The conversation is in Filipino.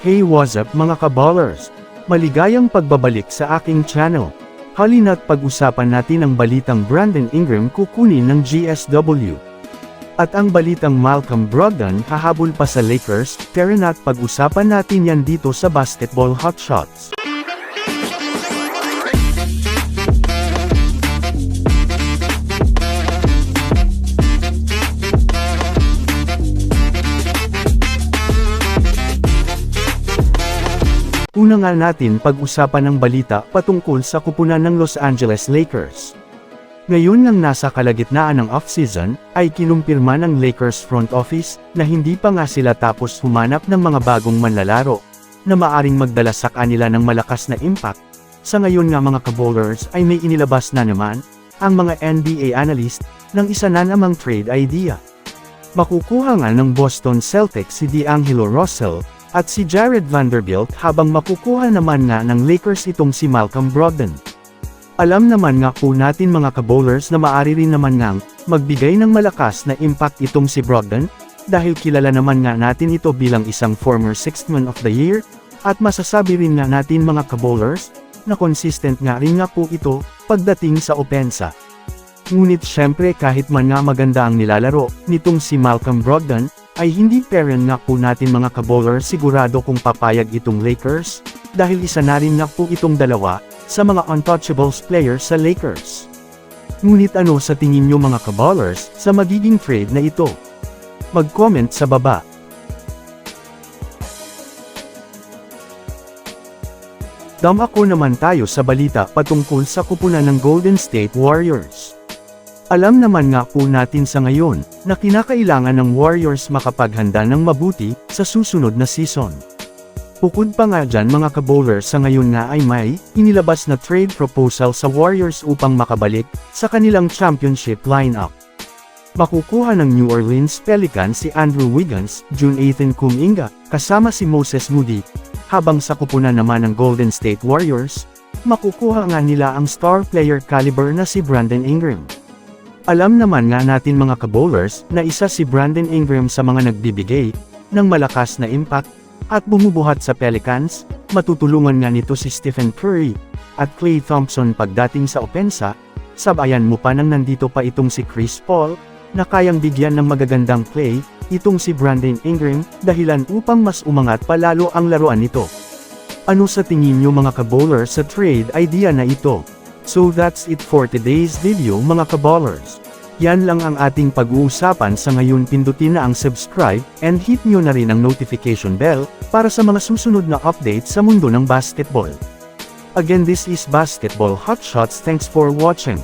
Hey what's up mga kaballers? Maligayang pagbabalik sa aking channel. Halina't pag-usapan natin ang balitang Brandon Ingram kukunin ng GSW. At ang balitang Malcolm Brogdon hahabol pa sa Lakers, tara na't pag-usapan natin yan dito sa Basketball Hotshots. Una nga natin pag-usapan ang balita patungkol sa kupunan ng Los Angeles Lakers. Ngayon nang nasa kalagitnaan ng off-season, ay kinumpirma ng Lakers front office na hindi pa nga sila tapos humanap ng mga bagong manlalaro na maaring magdala sa kanila ng malakas na impact. Sa ngayon nga mga kabowlers ay may inilabas na naman ang mga NBA analyst ng isa na namang trade idea. Makukuha nga ng Boston Celtics si D'Angelo Russell at si Jared Vanderbilt habang makukuha naman nga ng Lakers itong si Malcolm Brogdon. Alam naman nga po natin mga kabowlers na maari rin naman ngang magbigay ng malakas na impact itong si Brogdon, dahil kilala naman nga natin ito bilang isang former Sixth Man of the Year, at masasabi rin nga natin mga kabowlers, na consistent nga rin nga po ito, pagdating sa opensa. Ngunit syempre kahit man nga maganda ang nilalaro, nitong si Malcolm Brogdon, ay hindi parent nga po natin mga kabowlers sigurado kung papayag itong Lakers, dahil isa na rin nga po itong dalawa, sa mga untouchables players sa Lakers. Ngunit ano sa tingin nyo mga kaballers, sa magiging trade na ito? Mag-comment sa baba. Damako naman tayo sa balita patungkol sa kupunan ng Golden State Warriors. Alam naman nga po natin sa ngayon, na kinakailangan ng Warriors makapaghanda ng mabuti, sa susunod na season. Bukod pa nga dyan mga kabowlers sa ngayon nga ay may, inilabas na trade proposal sa Warriors upang makabalik, sa kanilang championship lineup. Makukuha ng New Orleans Pelicans si Andrew Wiggins, Junathan Kuminga, kasama si Moses Moody, habang sa kupunan naman ng Golden State Warriors, makukuha nga nila ang star player caliber na si Brandon Ingram. Alam naman nga natin mga kabowlers na isa si Brandon Ingram sa mga nagbibigay ng malakas na impact at bumubuhat sa Pelicans, matutulungan nga nito si Stephen Curry at Klay Thompson pagdating sa opensa, sabayan mo pa nang nandito pa itong si Chris Paul, na kayang bigyan ng magagandang play, itong si Brandon Ingram, dahilan upang mas umangat pa lalo ang laruan nito. Ano sa tingin nyo mga kabowler sa trade idea na ito? So that's it for today's video mga kabowlers. Yan lang ang ating pag-uusapan sa ngayon pindutin na ang subscribe, and hit nyo na rin ang notification bell, para sa mga susunod na update sa mundo ng basketball. Again this is Basketball Hotshots thanks for watching.